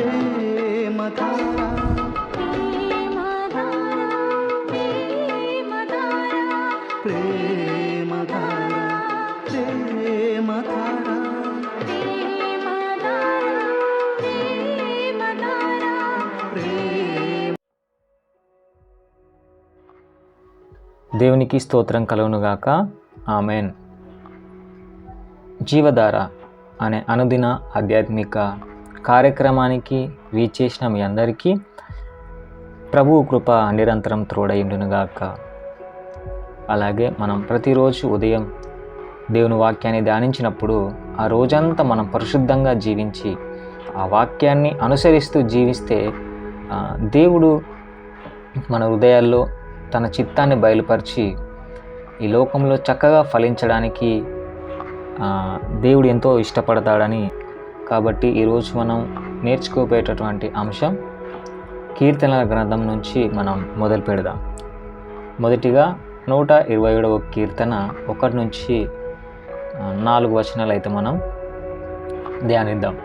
ప్రేమధార ప్రేమధార ప్రేమధార దేవునికి స్తోత్రం కలుగునుగాక. ఆమెన్. జీవధార అనే అనుదిన ఆధ్యాత్మిక కార్యక్రమానికి వీచేసిన మీ అందరికీ ప్రభువు కృప నిరంతరం తోడైండునుగాక అలాగే మనం ప్రతిరోజు ఉదయం దేవుని వాక్యాన్ని ధ్యానించినప్పుడు ఆ రోజంతా మనం పరిశుద్ధంగా జీవించి ఆ వాక్యాన్ని అనుసరిస్తూ జీవిస్తే దేవుడు మన హృదయాల్లో తన చిత్తాన్ని బయలుపరిచి ఈ లోకంలో చక్కగా ఫలించడానికి దేవుడు ఎంతో ఇష్టపడతాడని కాబట్టి ఈరోజు మనం నేర్చుకోబోయేటటువంటి అంశం కీర్తనల గ్రంథం నుంచి మనం మొదలు పెడదాం. మొదటిగా నూట ఇరవై ఏడవ కీర్తన ఒకటి నుంచి నాలుగు వచనాలు అయితే మనం ధ్యానిద్దాం.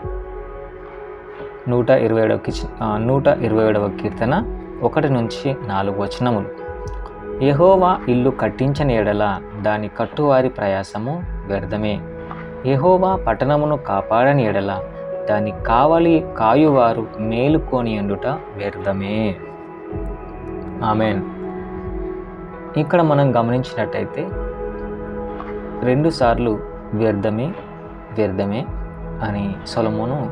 నూట ఇరవై ఏడవ నూట ఇరవై ఏడవ కీర్తన ఒకటి నుంచి నాలుగు వచనములు. యహోవా ఇల్లు కట్టించని ఎడల దాని కట్టువారి ప్రయాసము వ్యర్థమే. యహోవా పట్టణమును కాపాడని ఎడల దాని కావలి కాయువారు మేలుకొని ఎండుట వ్యర్థమే. ఆమెన్. ఇక్కడ మనం గమనించినట్టయితే రెండుసార్లు వ్యర్థమే వ్యర్థమే అని సొలమును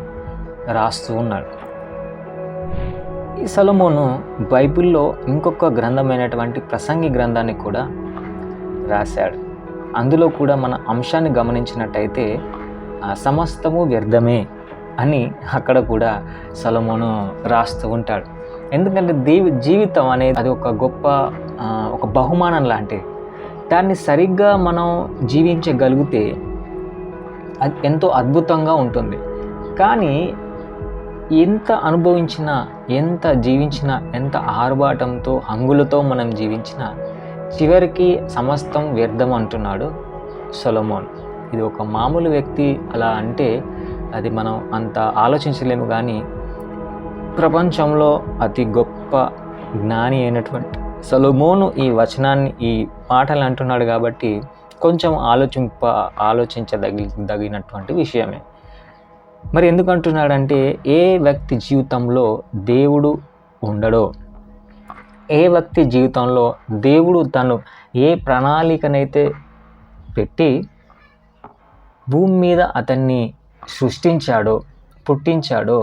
రాస్తూ ఉన్నాడు. ఈ సొలమోను బైబిల్లో ఇంకొక గ్రంథమైనటువంటి ప్రసంగి గ్రంథాన్ని కూడా రాశాడు. అందులో కూడా మన అంశాన్ని గమనించినట్టయితే సమస్తము వ్యర్థమే అని అక్కడ కూడా సొలమోను రాస్తూ ఉంటాడు. ఎందుకంటే దేవి జీవితం అనేది అది ఒక గొప్ప ఒక బహుమానం లాంటిది. దాన్ని సరిగ్గా మనం జీవించగలిగితే అది ఎంతో అద్భుతంగా ఉంటుంది. కానీ ఎంత అనుభవించినా ఎంత జీవించినా ఎంత ఆర్భాటంతో హంగులతో మనం జీవించినా చివరికి సమస్తం వ్యర్థం అంటున్నాడు సొలమోన్. ఇది ఒక మామూలు వ్యక్తి అలా అంటే అది మనం అంత ఆలోచించలేము కానీ ప్రపంచంలో అతి గొప్ప జ్ఞాని అయినటువంటి సొలమోను ఈ వచనాన్ని ఈ మాటలు అంటున్నాడు కాబట్టి కొంచెం ఆలోచింప ఆలోచించదగి దగినటువంటి విషయమే. మరి ఎందుకంటున్నాడంటే ఏ వ్యక్తి జీవితంలో దేవుడు ఉండడో ఏ వ్యక్తి జీవితంలో దేవుడు తను ఏ ప్రణాళికనైతే పెట్టి భూమి మీద అతన్ని సృష్టించాడో పుట్టించాడో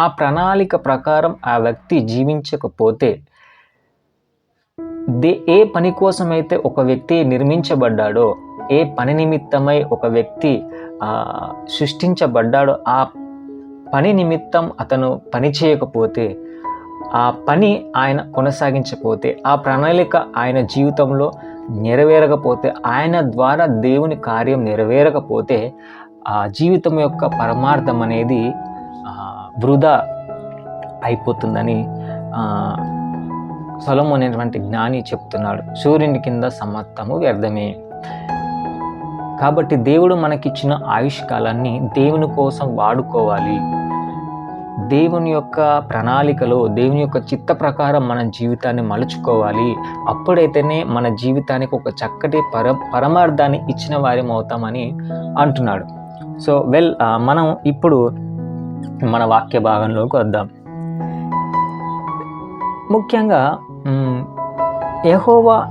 ఆ ప్రణాళిక ప్రకారం ఆ వ్యక్తి జీవించకపోతే దే ఏ పని కోసమైతే ఒక వ్యక్తి నిర్మించబడ్డాడో ఏ పని నిమిత్తమై ఒక వ్యక్తి సృష్టించబడ్డాడో ఆ పని నిమిత్తం అతను పని చేయకపోతే ఆ పని ఆయన కొనసాగించకపోతే ఆ ప్రణాళిక ఆయన జీవితంలో నెరవేరకపోతే ఆయన ద్వారా దేవుని కార్యం నెరవేరకపోతే ఆ జీవితం యొక్క పరమార్థం అనేది వృధా అయిపోతుందని సొలము అనేటువంటి జ్ఞాని చెప్తున్నాడు. సూర్యుని కింద సమర్థము వ్యర్థమే. కాబట్టి దేవుడు మనకిచ్చిన ఆయుష్ కాలాన్ని దేవుని కోసం వాడుకోవాలి. దేవుని యొక్క ప్రణాళికలో దేవుని యొక్క చిత్త ప్రకారం మన జీవితాన్ని మలుచుకోవాలి. అప్పుడైతేనే మన జీవితానికి ఒక చక్కటి పర పరమార్థాన్ని ఇచ్చిన వారం అవుతామని అంటున్నాడు. సో వెల్ మనం ఇప్పుడు మన వాక్య భాగంలోకి వద్దాం. ముఖ్యంగా ఎహోవా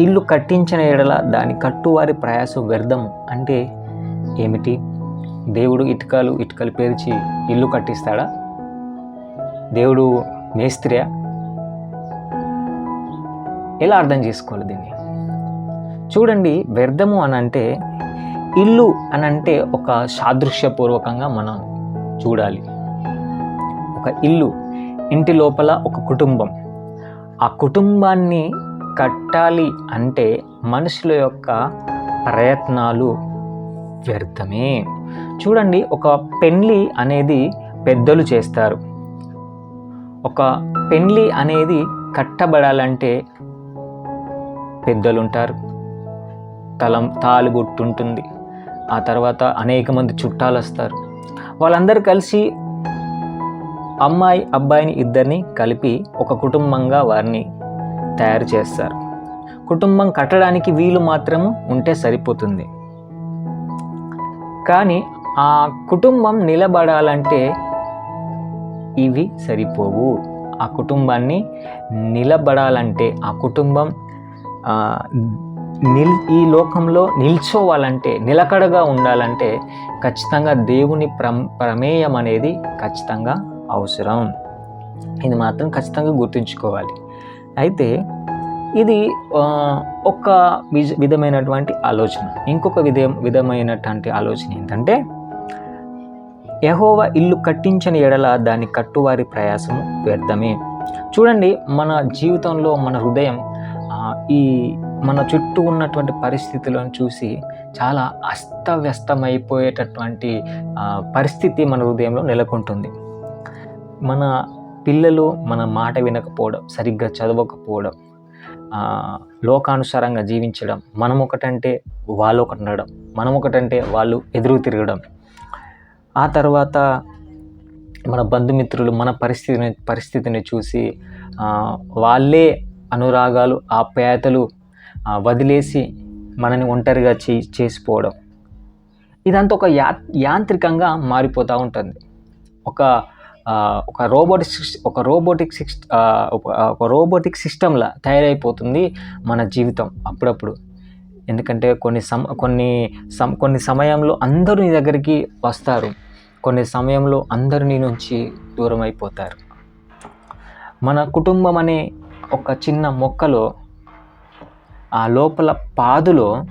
ఇల్లు కట్టించిన ఎడల దాని కట్టువారి ప్రయాసం వ్యర్థం అంటే ఏమిటి? దేవుడు ఇటుకలు ఇటుకలు పేర్చి ఇల్లు కట్టిస్తాడా? దేవుడు మేస్త్రియా? ఎలా అర్థం చేసుకోవాలి దీన్ని? చూడండి వ్యర్థము అని అంటే ఇల్లు అని అంటే ఒక సాదృశ్యపూర్వకంగా మనం చూడాలి. ఒక ఇల్లు ఇంటి లోపల ఒక కుటుంబం. ఆ కుటుంబాన్ని కట్టాలి అంటే మనుషుల యొక్క ప్రయత్నాలు వ్యర్థమే. చూడండి ఒక పెళ్ళి అనేది పెద్దలు చేస్తారు. ఒక పెళ్ళి అనేది కట్టబడాలంటే పెద్దలు ఉంటారు తలం తాలుగుట్టుంటుంది. ఆ తర్వాత అనేక మంది చుట్టాలు వస్తారు వాళ్ళందరూ కలిసి అమ్మాయి అబ్బాయిని ఇద్దరిని కలిపి ఒక కుటుంబంగా వారిని తయారు చేస్తారు. కుటుంబం కట్టడానికి వీలు మాత్రము ఉంటే సరిపోతుంది. కానీ ఆ కుటుంబం నిలబడాలంటే ఇవి సరిపోవు. ఆ కుటుంబాన్ని నిలబడాలంటే ఆ కుటుంబం నిల్ ఈ లోకంలో నిల్చోవాలంటే నిలకడగా ఉండాలంటే ఖచ్చితంగా దేవుని ప్రం ప్రమేయం అనేది ఖచ్చితంగా అవసరం. ఇది మాత్రం ఖచ్చితంగా గుర్తుంచుకోవాలి. అయితే ఇది ఒక విజ విధమైనటువంటి ఆలోచన. ఇంకొక విధ విధమైనటువంటి ఆలోచన ఏంటంటే యహోవ ఇల్లు కట్టించని ఎడల దాని కట్టువారి ప్రయాసము వ్యర్థమే. చూడండి మన జీవితంలో మన హృదయం ఈ మన చుట్టూ ఉన్నటువంటి పరిస్థితులను చూసి చాలా అస్తవ్యస్తమైపోయేటటువంటి పరిస్థితి మన హృదయంలో నెలకొంటుంది. మన పిల్లలు మన మాట వినకపోవడం సరిగ్గా చదవకపోవడం లోకానుసారంగా జీవించడం మనం ఒకటంటే వాళ్ళు ఒకటి ఉండడం మనం ఒకటంటే వాళ్ళు ఎదురు తిరగడం ఆ తర్వాత మన బంధుమిత్రులు మన పరిస్థితిని పరిస్థితిని చూసి వాళ్ళే అనురాగాలు ఆప్యాయతలు ఆ, వదిలేసి మనని ఒంటరిగా చే చేసిపోవడం. ఇదంతా ఒక యా యాంత్రికంగా మారిపోతూ ఉంటుంది. ఒక ఒక రోబోటిక్ ఒక రోబోటిక్ సిస్ట ఒక- ఒక రోబోటిక్ సిస్టంలా తయారైపోతుంది మన జీవితం అప్పుడప్పుడు. ఎందుకంటే కొన్ని సమ కొన్ని సమ కొన్ని సమయంలో అందరూ నీ దగ్గరికి వస్తారు. కొన్ని సమయంలో అందరు నీ నుంచి దూరం అయిపోతారు మన కుటుంబం అనే ఒక చిన్న మొక్కలో ఆ లోపల పాదులో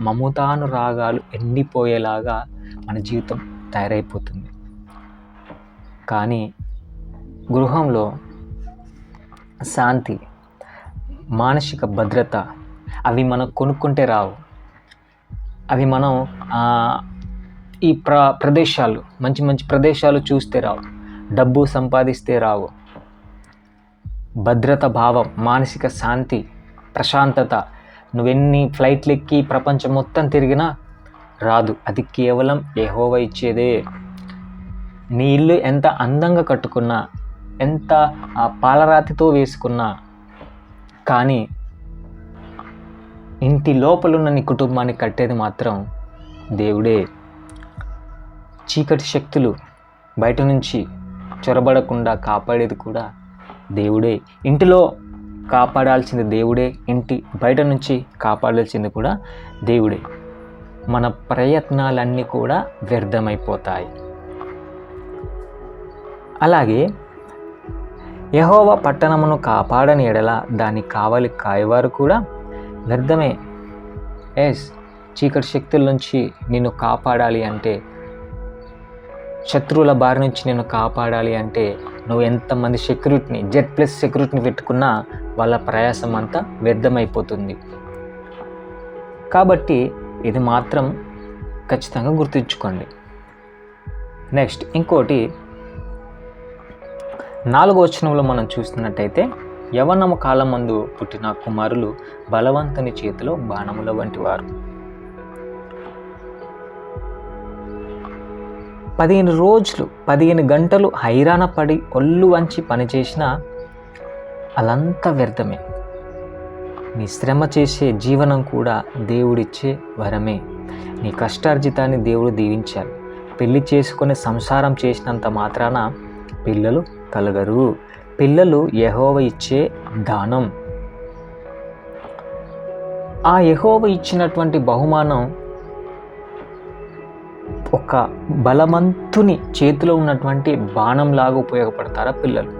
మమతాను రాగాలు ఎండిపోయేలాగా మన జీవితం తయారైపోతుంది. కానీ గృహంలో శాంతి మానసిక భద్రత అవి మనం కొనుక్కుంటే రావు. అవి మనం ఈ ప్ర ప్రదేశాలు మంచి మంచి ప్రదేశాలు చూస్తే రావు. డబ్బు సంపాదిస్తే రావు. భద్రత భావం మానసిక శాంతి ప్రశాంతత నువ్వెన్ని ఫ్లైట్లు ఎక్కి ప్రపంచం మొత్తం తిరిగినా రాదు. అది కేవలం ఏహోవ ఇచ్చేదే. నీ ఇల్లు ఎంత అందంగా కట్టుకున్నా ఎంత ఆ పాలరాతితో వేసుకున్నా కానీ ఇంటి లోపలున్న నీ కుటుంబాన్ని కట్టేది మాత్రం దేవుడే. చీకటి శక్తులు బయట నుంచి చొరబడకుండా కాపాడేది కూడా దేవుడే. ఇంటిలో కాపాడాల్సింది దేవుడే. ఇంటి బయట నుంచి కాపాడాల్సింది కూడా దేవుడే. మన ప్రయత్నాలన్నీ కూడా వ్యర్థమైపోతాయి. అలాగే యహోవ పట్టణమును కాపాడని ఎడల దానికి కావలి కాయవారు కూడా వ్యర్థమే. ఎస్ చీకటి శక్తుల నుంచి నిన్ను కాపాడాలి అంటే శత్రువుల బారి నుంచి నేను కాపాడాలి అంటే నువ్వు ఎంతమంది సెక్యూరిటీని జెడ్ ప్లస్ సెక్యూరిటీని పెట్టుకున్నా వాళ్ళ ప్రయాసం అంతా వ్యర్థమైపోతుంది. కాబట్టి ఇది మాత్రం ఖచ్చితంగా గుర్తుంచుకోండి. నెక్స్ట్ ఇంకోటి నాలుగో వచనంలో మనం చూస్తున్నట్టయితే యవనము కాలం మందు పుట్టిన కుమారులు బలవంతుని చేతిలో బాణముల వంటి వారు. పదిహేను రోజులు పదిహేను గంటలు హైరాణ పడి ఒళ్ళు వంచి పనిచేసిన అలంతా వ్యర్థమే. నీ శ్రమ చేసే జీవనం కూడా దేవుడిచ్చే వరమే. నీ కష్టార్జితాన్ని దేవుడు దీవించాలి. పెళ్ళి చేసుకుని సంసారం చేసినంత మాత్రాన పిల్లలు కలగరు. పిల్లలు యహోవ ఇచ్చే దానం. ఆ యహోవ ఇచ్చినటువంటి బహుమానం ఒక బలవంతుని చేతిలో ఉన్నటువంటి బాణంలాగా ఉపయోగపడతారా పిల్లలు?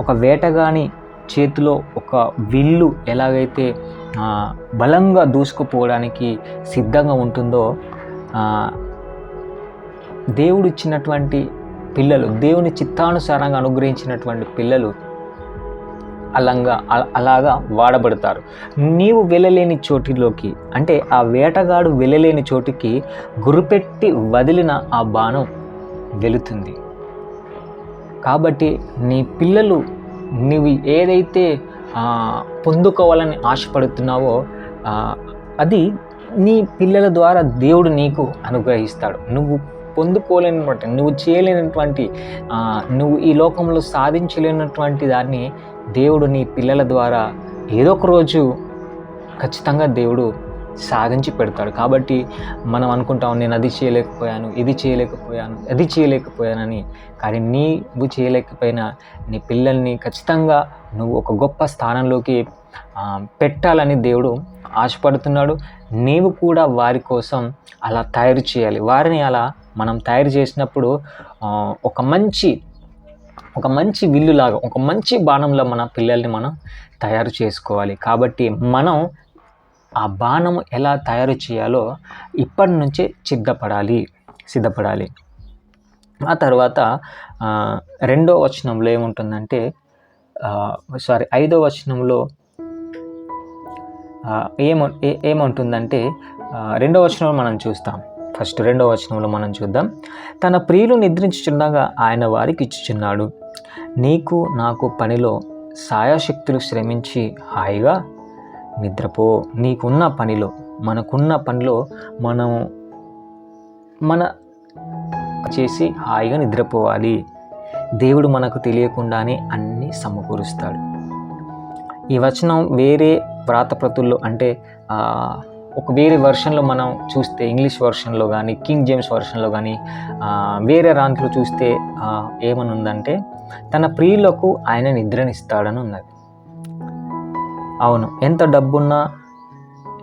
ఒక వేటగాని చేతిలో ఒక విల్లు ఎలాగైతే బలంగా దూసుకుపోవడానికి సిద్ధంగా ఉంటుందో దేవుడు ఇచ్చినటువంటి పిల్లలు దేవుని చిత్తానుసారంగా అనుగ్రహించినటువంటి పిల్లలు అలంగా అలాగా వాడబడతారు. నీవు వెళ్ళలేని చోటిలోకి అంటే ఆ వేటగాడు వెళ్ళలేని చోటికి గురిపెట్టి వదిలిన ఆ బాణం వెళుతుంది. కాబట్టి నీ పిల్లలు నీవు ఏదైతే పొందుకోవాలని ఆశపడుతున్నావో అది నీ పిల్లల ద్వారా దేవుడు నీకు అనుగ్రహిస్తాడు. నువ్వు పొందుకోలేనటువంటి నువ్వు చేయలేనటువంటి నువ్వు ఈ లోకంలో సాధించలేనటువంటి దాన్ని దేవుడు నీ పిల్లల ద్వారా ఏదో ఒక రోజు ఖచ్చితంగా దేవుడు సాధించి పెడతాడు. కాబట్టి మనం అనుకుంటాం నేను అది చేయలేకపోయాను ఇది చేయలేకపోయాను అది చేయలేకపోయానని. కానీ నీవు చేయలేకపోయినా నీ పిల్లల్ని ఖచ్చితంగా నువ్వు ఒక గొప్ప స్థానంలోకి పెట్టాలని దేవుడు ఆశపడుతున్నాడు. నీవు కూడా వారి కోసం అలా తయారు చేయాలి. వారిని అలా మనం తయారు చేసినప్పుడు ఒక మంచి ఒక మంచి విల్లులాగా ఒక మంచి బాణంలో మన పిల్లల్ని మనం తయారు చేసుకోవాలి. కాబట్టి మనం ఆ బాణం ఎలా తయారు చేయాలో ఇప్పటి నుంచే సిద్ధపడాలి సిద్ధపడాలి. ఆ తర్వాత రెండో వచనంలో ఏముంటుందంటే సారీ ఐదో వచనంలో ఏమ ఏ- ఏమంటుందంటే రెండో వచనంలో మనం చూస్తాం. ఫస్ట్ రెండో వచనంలో మనం చూద్దాం. తన ప్రియులు నిద్రించుచుండగా ఆయన వారికి ఇచ్చుచున్నాడు. నీకు నాకు పనిలో సాయశక్తులు శ్రమించి హాయిగా నిద్రపో. నీకున్న పనిలో మనకున్న పనిలో మనం మన చేసి హాయిగా నిద్రపోవాలి. దేవుడు మనకు తెలియకుండానే అన్నీ సమకూరుస్తాడు. ఈ వచనం వేరే వ్రాతప్రతుల్లో అంటే ఒక వేరే వర్షన్లో మనం చూస్తే ఇంగ్లీష్ వర్షన్లో కానీ కింగ్ జేమ్స్ వర్షన్లో కానీ వేరే రాంట్లో చూస్తే ఏమనుందంటే ఏమని ఉందంటే తన ప్రియులకు ఆయన నిద్రనిస్తాడని ఉన్నది. అవును ఎంత డబ్బున్నా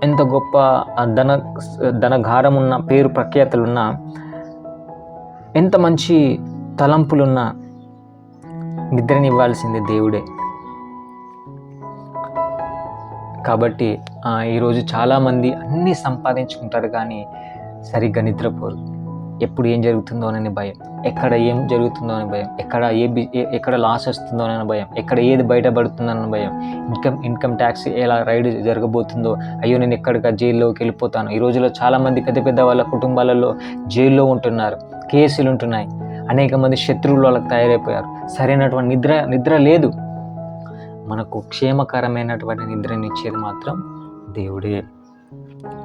ఎంత గొప్ప ధన ధనగారం ఉన్న పేరు ప్రఖ్యాతలున్నా ఎంత మంచి తలంపులున్నా నిద్రనివ్వాల్సింది దేవుడే. కాబట్టి ఈరోజు చాలామంది అన్నీ సంపాదించుకుంటారు కానీ సరిగ్గా నిద్రపోరు. ఎప్పుడు ఏం జరుగుతుందోనని భయం. ఎక్కడ ఏం జరుగుతుందో అని భయం. ఎక్కడ ఏ ఏ- ఎక్కడ లాస్ వస్తుందో అని భయం. ఎక్కడ ఏది బయటపడుతుందని భయం. ఇన్కమ్ ఇన్కమ్ ట్యాక్స్ ఎలా రైడ్ జరగబోతుందో. అయ్యో నేను ఎక్కడికి? జైల్లోకి వెళ్ళిపోతాను. ఈ రోజుల్లో చాలామంది పెద్ద పెద్ద వాళ్ళ కుటుంబాలలో జైల్లో ఉంటున్నారు. కేసులు ఉంటున్నాయి. అనేక మంది శత్రువులు వాళ్ళకి తయారైపోయారు. సరైనటువంటి నిద్ర నిద్ర లేదు. మనకు క్షేమకరమైనటువంటి నిద్రనిచ్చేది మాత్రం దేవుడే.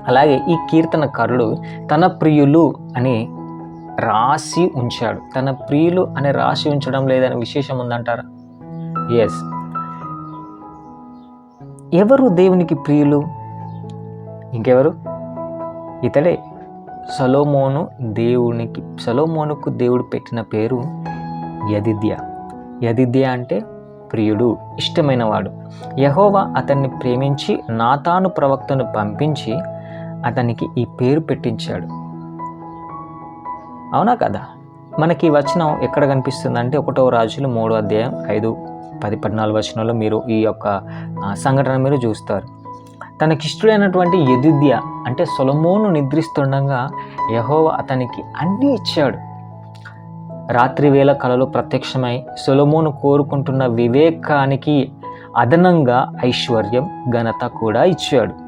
అలాగే ఈ కీర్తనకారుడు తన ప్రియులు అని రాసి ఉంచాడు. తన ప్రియులు అని రాసి ఉంచడం లేదని విశేషం ఉందంటారా? ఎస్ ఎవరు దేవునికి ప్రియులు? ఇంకెవరు? ఇతడే. సలోమోను దేవునికి సలోమోనుకు దేవుడు పెట్టిన పేరు యదిద్య. యదిద్య అంటే ప్రియుడు ఇష్టమైనవాడు. యహోవా అతన్ని ప్రేమించి నాతాను ప్రవక్తను పంపించి అతనికి ఈ పేరు పెట్టించాడు. అవునా కదా? మనకి ఈ వచనం ఎక్కడ కనిపిస్తుంది అంటే ఒకటో రాజులు మూడో అధ్యాయం ఐదు పది పద్నాలుగు వచనంలో మీరు ఈ యొక్క సంఘటన మీరు చూస్తారు. తనకిష్టుడైనటువంటి యదుద్య అంటే సొలమోను నిద్రిస్తుండగా యహోవ అతనికి అన్నీ ఇచ్చాడు. రాత్రి వేళ కళలు ప్రత్యక్షమై సొలమోను కోరుకుంటున్న వివేకానికి అదనంగా ఐశ్వర్యం ఘనత కూడా ఇచ్చాడు.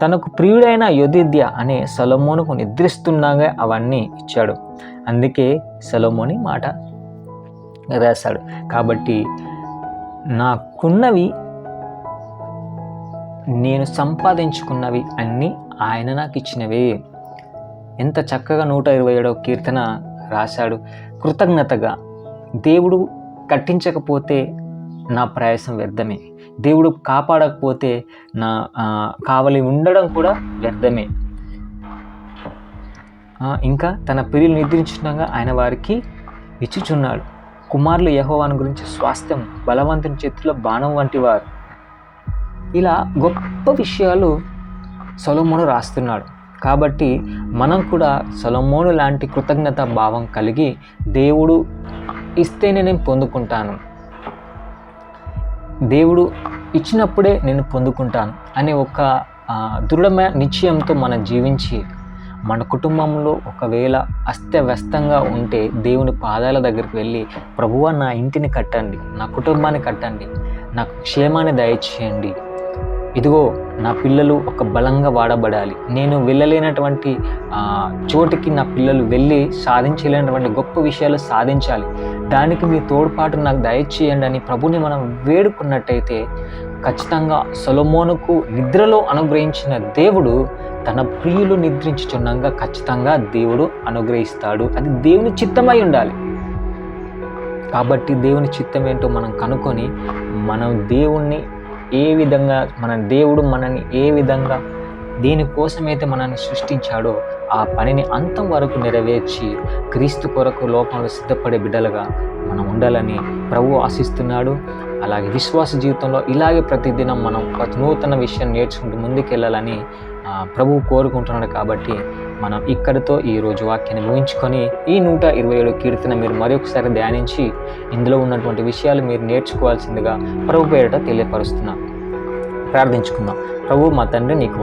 తనకు ప్రియుడైన యోధిద్య అనే సొలమోనుకు నిద్రిస్తుండగా అవన్నీ ఇచ్చాడు. అందుకే సెలమోని మాట రాశాడు కాబట్టి నాకున్నవి నేను సంపాదించుకున్నవి అన్నీ ఆయన నాకు ఇచ్చినవే ఎంత చక్కగా నూట ఇరవై ఏడవ కీర్తన రాశాడు. కృతజ్ఞతగా దేవుడు కట్టించకపోతే నా ప్రయాసం వ్యర్థమే. దేవుడు కాపాడకపోతే నా కావలి ఉండడం కూడా వ్యర్థమే. ఇంకా తన పిల్లలు నిద్రించుండగా ఆయన వారికి ఇచ్చుచున్నాడు. కుమారులు యహోవాను గురించి స్వాస్థ్యం బలవంతుని చేతిలో బాణం వంటి వారు. ఇలా గొప్ప విషయాలు సొలమోను రాస్తున్నాడు. కాబట్టి మనం కూడా సొలమోను లాంటి కృతజ్ఞత భావం కలిగి దేవుడు ఇస్తేనే నేను పొందుకుంటాను. దేవుడు ఇచ్చినప్పుడే నేను పొందుకుంటాను అనే ఒక దృఢమైన నిశ్చయంతో మనం జీవించి మన కుటుంబంలో ఒకవేళ అస్తవ్యస్తంగా ఉంటే దేవుని పాదాల దగ్గరికి వెళ్ళి ప్రభువ నా ఇంటిని కట్టండి నా కుటుంబాన్ని కట్టండి నాకు క్షేమాన్ని దయచేయండి. ఇదిగో నా పిల్లలు ఒక బలంగా వాడబడాలి. నేను వెళ్ళలేనటువంటి చోటికి నా పిల్లలు వెళ్ళి సాధించలేనటువంటి గొప్ప విషయాలు సాధించాలి. దానికి మీ తోడ్పాటు నాకు దయచేయండి అని ప్రభుని మనం వేడుకున్నట్టయితే ఖచ్చితంగా సొలమోనుకు నిద్రలో అనుగ్రహించిన దేవుడు తన ప్రియులు నిద్రించుచున్నంగా ఖచ్చితంగా దేవుడు అనుగ్రహిస్తాడు. అది దేవుని చిత్తమై ఉండాలి. కాబట్టి దేవుని చిత్తం ఏంటో మనం కనుక్కొని మనం దేవుణ్ణి ఏ విధంగా మన దేవుడు మనల్ని ఏ విధంగా దేనికోసమైతే మనల్ని సృష్టించాడో ఆ పనిని అంతం వరకు నెరవేర్చి క్రీస్తు కొరకు లోపంలో సిద్ధపడే బిడ్డలుగా మనం ఉండాలని ప్రభు ఆశిస్తున్నాడు. అలాగే విశ్వాస జీవితంలో ఇలాగే ప్రతిదినం మనం ఒక నూతన విషయం నేర్చుకుంటూ ముందుకెళ్ళాలని ప్రభువు కోరుకుంటున్నాడు కాబట్టి మనం ఇక్కడితో ఈ రోజు వాక్యాన్ని ముగించుకొని ఈ నూట ఇరవై ఏడు కీర్తన మీరు మరొకసారి ధ్యానించి ఇందులో ఉన్నటువంటి విషయాలు మీరు నేర్చుకోవాల్సిందిగా ప్రభు పేరిట తెలియపరుస్తున్నా. ప్రార్థించుకుందాం. ప్రభు మా తండ్రి నీకు